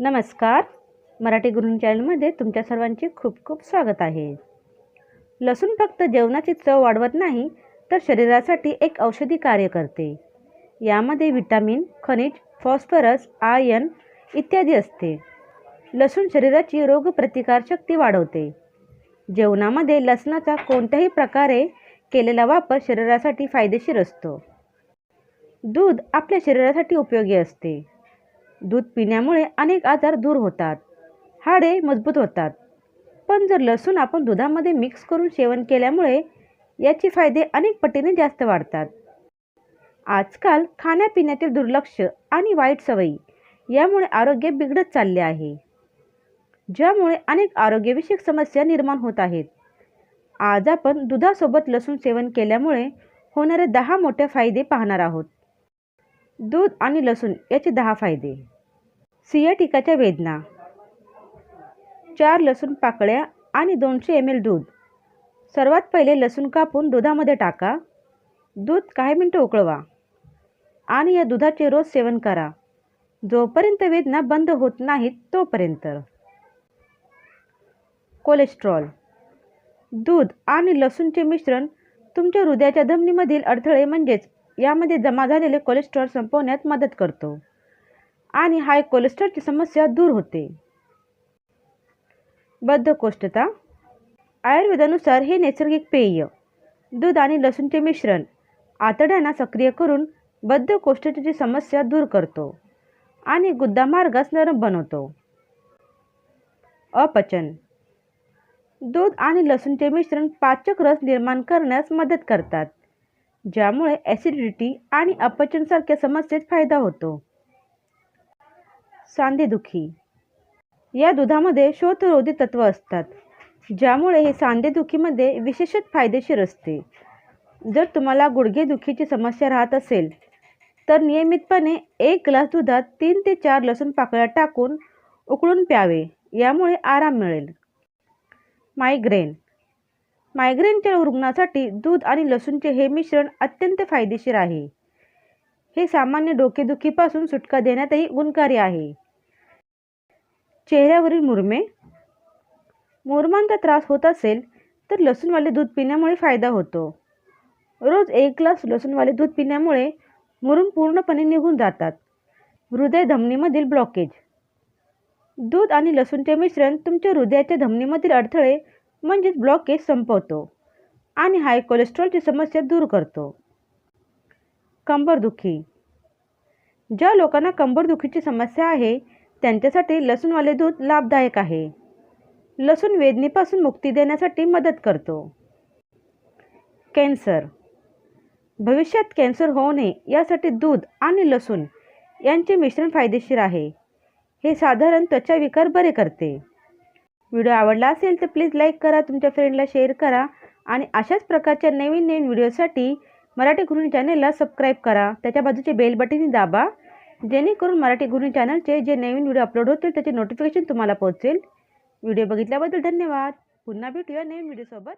नमस्कार. मराठी गुरुं चॅनलमध्ये तुमच्या सर्वांचे खूप खूप स्वागत आहे. लसूण फक्त जेवणाची चव वाढवत नाही तर शरीरासाठी एक औषधी कार्य करते. यामध्ये विटामिन खनिज फॉस्फरस आयन इत्यादी असते. लसूण शरीराची रोगप्रतिकारशक्ती वाढवते. जेवणामध्ये लसणाचा कोणत्याही प्रकारे केलेला वापर शरीरासाठी फायदेशीर असतो. दूध आपल्या शरीरासाठी उपयोगी असते. दूध पिण्यामुळे अनेक आजार दूर होतात. हाडे मजबूत होतात. पण जर लसूण आपण दुधामध्ये मिक्स करून सेवन केल्यामुळे याचे फायदे अनेक पटीने जास्त वाढतात. आजकाल खाण्यापिण्यातील दुर्लक्ष आणि वाईट सवयी यामुळे आरोग्य बिघडत चालले आहे. ज्यामुळे अनेक आरोग्यविषयक समस्या निर्माण होत आहेत. आज आपण दुधासोबत लसूण सेवन केल्यामुळे होणारे दहा मोठे फायदे पाहणार आहोत. दूध आणि लसूण याचे दहा फायदे. सियाटिकाच्या वेदना. चार लसूण पाकळ्या आणि दोनशे एम एल दूध. सर्वात पहिले लसूण कापून दुधामध्ये टाका. दूध काही मिनटं उकळवा. आणि या दुधाचे रोज सेवन करा. जोपर्यंत वेदना बंद होत नाहीत तोपर्यंत. कोलेस्ट्रॉल. दूध आणि लसूणचे मिश्रण तुमच्या हृदयाच्या धमनीमधील अडथळे म्हणजेच यामध्ये जमा झालेले कोलेस्ट्रॉल संपवण्यात मदत करतो. आणि हाय कोलेस्ट्रॉलची समस्या दूर होते. बद्धकोष्ठता. आयुर्वेदानुसार हे नैसर्गिक पेय दूध आणि लसूणचे मिश्रण आतड्यांना सक्रिय करून बद्धकोष्ठतेची समस्या दूर करतो आणि गुद्दा मार्गास नरम बनवतो. अपचन. दूध आणि लसूणचे मिश्रण पाचक रस निर्माण करण्यास मदत करतात ज्यामुळे ॲसिडिटी आणि अपचनसारख्या समस्येत फायदा होतो. सांधेदुखी या दुधामध्ये शोथरोधी तत्व असतात ज्यामुळे हे सांधेदुखीमध्ये विशेषत फायदेशीर असते. जर तुम्हाला गुडघेदुखीची समस्या राहत असेल तर नियमितपणे एक ग्लास दुधात तीन ते चार लसूण पाकळ्या टाकून उकळून प्यावे यामुळे आराम मिळेल. मायग्रेन. मायग्रेनच्या रुग्णासाठी दूध आणि लसूणचे हे मिश्रण अत्यंत फायदेशीर आहे. हे सामान्य डोकेदुखीपासून सुटका देण्यातही गुणकारी आहे. चेहऱ्यावरील मुरमे. मुरमांचा त्रास होत असेल तर लसूणवाले दूध पिण्यामुळे फायदा होतो. रोज एक ग्लास लसूणवाले दूध पिण्यामुळे मुरुम पूर्णपणे निघून जातात. हृदय धमनीमधील ब्लॉकेज दूध आणि लसूणचे मिश्रण तुमच्या हृदयाच्या धमनीमधील अडथळे म्हणजेच ब्लॉकेज संपवतो आणि हाय कोलेस्ट्रॉलची समस्या दूर करतो. कंबरदुखी. ज्या लोकांना कंबरदुखीची समस्या आहे त्यांच्यासाठी लसूणवाले दूध लाभदायक आहे. लसूण वेदनेपासून मुक्ती देण्यासाठी मदत करतो. कॅन्सर. भविष्यात कॅन्सर होऊ नये यासाठी दूध आणि लसूण यांचे मिश्रण फायदेशीर आहे. हे साधारण त्वचा विकार बरे करते. व्हिडिओ आवडला असेल तर प्लीज लाईक करा तुमच्या फ्रेंडला शेअर करा आणि अशाच प्रकारच्या नवीन नवीन व्हिडिओसाठी मराठी गृहिणी चॅनेलला सबस्क्राईब करा. त्याच्या बाजूचे बेल बटनही दाबा. जेणेकरून मराठी गुरु चॅनलचे जे नवीन व्हिडिओ अपलोड होतील त्याचे नोटिफिकेशन तुम्हाला पोहोचेल व्हिडिओ बघितल्याबद्दल धन्यवाद. पुन्हा भेटूया नवीन व्हिडिओसोबत.